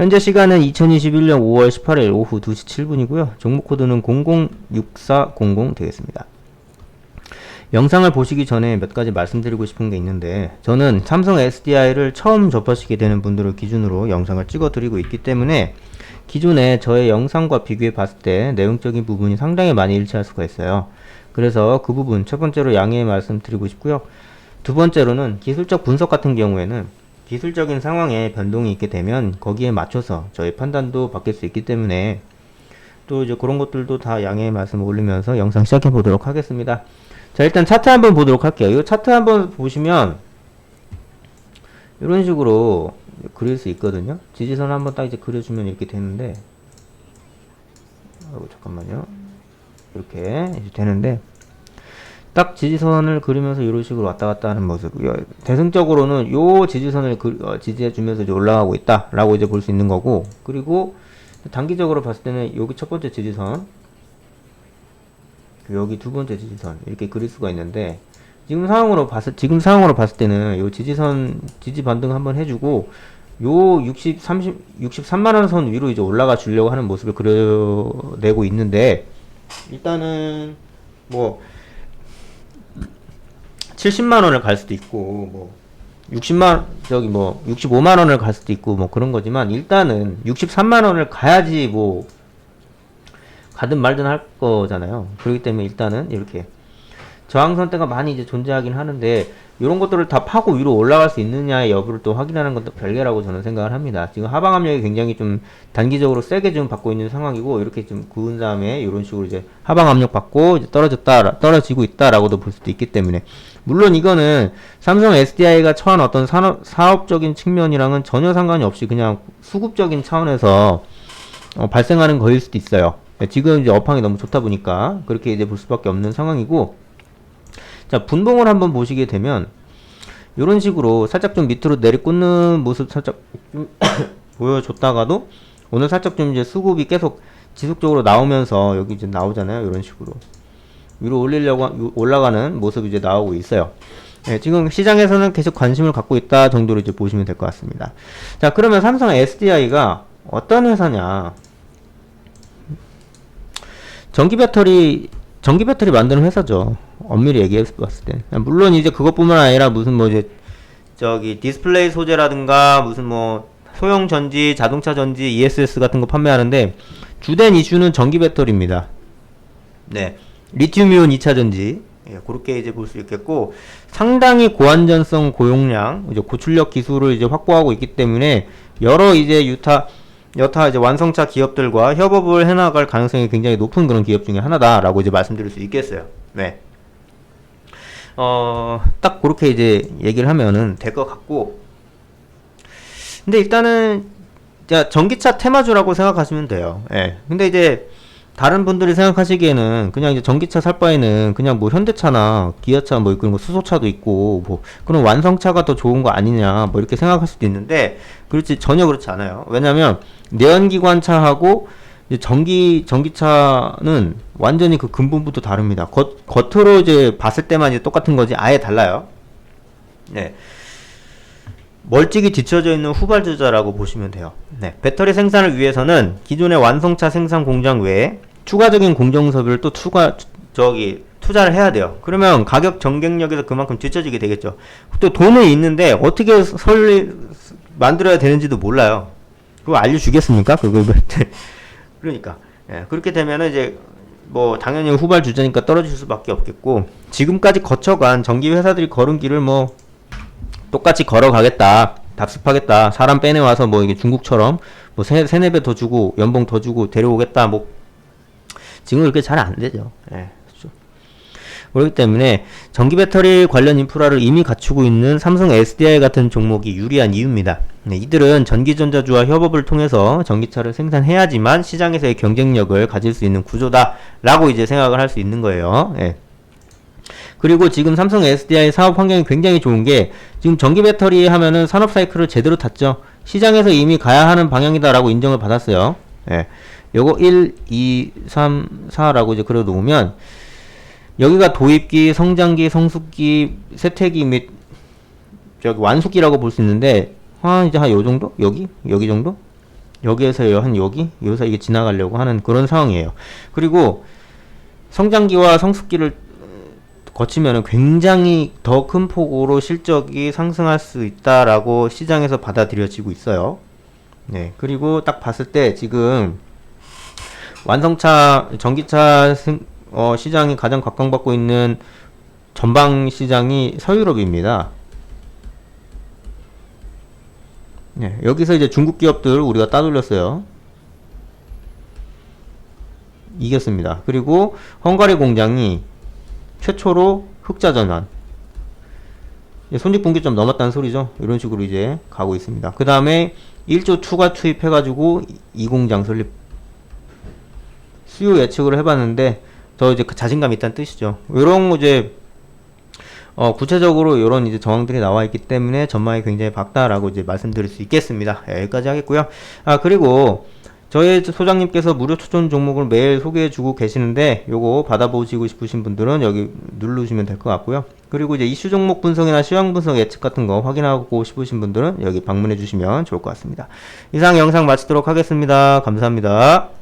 현재 시간은 2021년 5월 18일 오후 2시 7분이고요. 종목 코드는 006400 되겠습니다. 영상을 보시기 전에 몇 가지 말씀드리고 싶은 게 있는데 저는 삼성 SDI를 처음 접하시게 되는 분들을 기준으로 영상을 찍어 드리고 있기 때문에 기존에 저의 영상과 비교해 봤을 때 내용적인 부분이 상당히 많이 일치할 수가 있어요. 그래서 그 부분 첫 번째로 양해의 말씀 드리고 싶고요. 두 번째로는 기술적 분석 같은 경우에는 기술적인 상황에 변동이 있게 되면 거기에 맞춰서 저희 판단도 바뀔 수 있기 때문에 또 이제 그런 것들도 다 양해의 말씀 올리면서 영상 시작해 보도록 하겠습니다. 자 일단 차트 한번 보도록 할게요. 이 차트 한번 보시면 이런 식으로 그릴 수 있거든요. 지지선 한번 딱 이제 그려주면 이렇게 되는데 아이고 잠깐만요. 이렇게 되는데 딱 지지선을 그리면서 이런 식으로 왔다 갔다 하는 모습. 요- 대승적으로는 요 지지선을 그, 어, 지지해주면서 이제 올라가고 있다 라고 이제 볼 수 있는 거고 그리고 단기적으로 봤을 때는 여기 첫 번째 지지선 그 여기 두 번째 지지선 이렇게 그릴 수가 있는데 지금 상황으로 봤을 지금 상황으로 봤을 때는 요 지지선 지지 반등 한번 해주고 요 60, 30, 63만 원 선 위로 이제 올라가 주려고 하는 모습을 그려내고 있는데 일단은 뭐 70만 원을 갈 수도 있고 뭐 60만 저기 뭐 65만 원을 갈 수도 있고 뭐 그런 거지만 일단은 63만 원을 가야지 뭐 가든 말든 할 거잖아요. 그렇기 때문에 일단은 이렇게 저항선대가 많이 이제 존재하긴 하는데 이런 것들을 다 파고 위로 올라갈 수 있느냐의 여부를 또 확인하는 것도 별개라고 저는 생각을 합니다. 지금 하방 압력이 굉장히 좀 단기적으로 세게 지금 받고 있는 상황이고 이렇게 좀 구은 다음에 이런 식으로 이제 하방 압력 받고 이제 떨어졌다 떨어지고 있다라고도 볼 수도 있기 때문에 물론 이거는 삼성 SDI가 처한 어떤 산업, 사업적인 측면이랑은 전혀 상관이 없이 그냥 수급적인 차원에서 어, 발생하는 거일 수도 있어요. 네, 지금 이제 업황이 너무 좋다 보니까 그렇게 이제 볼 수밖에 없는 상황이고 자 분봉을 한번 보시게 되면 이런 식으로 살짝 좀 밑으로 내리꽂는 모습 살짝 좀 보여줬다가도 오늘 살짝 좀 이제 수급이 계속 지속적으로 나오면서 여기 이제 나오잖아요 이런 식으로 위로 올리려고 하- 올라가는 모습이 이제 나오고 있어요. 네, 지금 시장에서는 계속 관심을 갖고 있다 정도로 이제 보시면 될 것 같습니다. 자 그러면 삼성 SDI가 어떤 회사냐? 전기 배터리 전기 배터리 만드는 회사죠. 엄밀히 얘기해 봤을 때. 물론 이제 그것뿐만 아니라 무슨 뭐 이제 저기 디스플레이 소재라든가 무슨 뭐 소형 전지, 자동차 전지, ESS 같은 거 판매하는데 주된 이슈는 전기 배터리입니다. 네. 리튬이온 2차 전지. 예, 그렇게 이제 볼 수 있겠고 상당히 고안전성, 고용량, 이제 고출력 기술을 이제 확보하고 있기 때문에 여러 이제 유타 여타 이제 완성차 기업들과 협업을 해 나갈 가능성이 굉장히 높은 그런 기업 중에 하나다라고 이제 말씀드릴 수 있겠어요. 네. 어, 딱 그렇게 이제 얘기를 하면은 될 것 같고. 근데 일단은, 자, 전기차 테마주라고 생각하시면 돼요. 예. 근데 이제, 다른 분들이 생각하시기에는 그냥 이제 전기차 살 바에는 그냥 뭐 현대차나 기아차 뭐 그런 거 수소차도 있고 뭐 그런 완성차가 더 좋은 거 아니냐 뭐 이렇게 생각할 수도 있는데 그렇지 전혀 그렇지 않아요. 왜냐면 내연기관차하고 전기 전기차는 완전히 그 근본부터 다릅니다. 겉 겉으로 이제 봤을 때만 이제 똑같은 거지 아예 달라요. 네. 멀찍이 뒤쳐져 있는 후발주자라고 보시면 돼요. 네. 배터리 생산을 위해서는 기존의 완성차 생산 공장 외에 추가적인 공정서비를 또 추가 저기 투자를 해야 돼요. 그러면 가격 전갱력에서 그만큼 뒤쳐지게 되겠죠. 또 돈은 있는데 어떻게 설 만들어야 되는지도 몰라요. 그거 알려주겠습니까? 그거 그러니까. 예, 그렇게 되면은 이제 뭐 당연히 후발 주자니까 떨어질 수밖에 없겠고 지금까지 거쳐간 전기 회사들이 걸은 길을 뭐 똑같이 걸어가겠다 답습하겠다 사람 빼내와서 뭐 이게 중국처럼 뭐 세, 세네 배 더 주고 연봉 더 주고 데려오겠다 뭐 지금 그렇게 잘 안 되죠. 예, 그렇기 때문에 전기 배터리 관련 인프라를 이미 갖추고 있는 삼성 SDI 같은 종목이 유리한 이유입니다. 네, 이들은 전기전자주와 협업을 통해서 전기차를 생산해야지만 시장에서의 경쟁력을 가질 수 있는 구조다라고 이제 생각을 할 수 있는 거예요. 예. 그리고 지금 삼성 SDI 사업 환경이 굉장히 좋은 게 지금 전기 배터리 하면은 산업 사이클을 제대로 탔죠. 시장에서 이미 가야 하는 방향이다라고 인정을 받았어요. 예. 요거 1, 2, 3, 4라고 이제 그려 놓으면 여기가 도입기, 성장기, 성숙기, 세태기 및 저기 완숙기라고 볼 수 있는데 한 이제 한 요 정도? 여기? 여기 정도? 여기에서 한 여기? 여기서 이게 지나가려고 하는 그런 상황이에요. 그리고 성장기와 성숙기를 거치면은 굉장히 더 큰 폭으로 실적이 상승할 수 있다라고 시장에서 받아들여지고 있어요. 네. 그리고 딱 봤을 때 지금 완성차 전기차 생- 어, 시장이 가장 각광받고 있는 전방 시장이 서유럽입니다. 네, 여기서 이제 중국 기업들 우리가 따돌렸어요. 이겼습니다. 그리고 헝가리 공장이 최초로 흑자 전환. 손익 분기점 넘었다는 소리죠. 이런 식으로 이제 가고 있습니다. 그 다음에 1조 추가 투입해가지고 이- 이 공장 설립. 수요 예측을 해봤는데 더 이제 그 자신감 있다는 뜻이죠. 이런 거 이제 어, 구체적으로 이런 이제 정황들이 나와 있기 때문에 전망이 굉장히 밝다라고 이제 말씀드릴 수 있겠습니다. 예, 여기까지 하겠고요. 아 그리고 저희 소장님께서 무료 추천 종목을 매일 소개해주고 계시는데 요거 받아보시고 싶으신 분들은 여기 누르시면 될 것 같고요. 그리고 이제 이슈 종목 분석이나 시황 분석 예측 같은 거 확인하고 싶으신 분들은 여기 방문해 주시면 좋을 것 같습니다. 이상 영상 마치도록 하겠습니다. 감사합니다.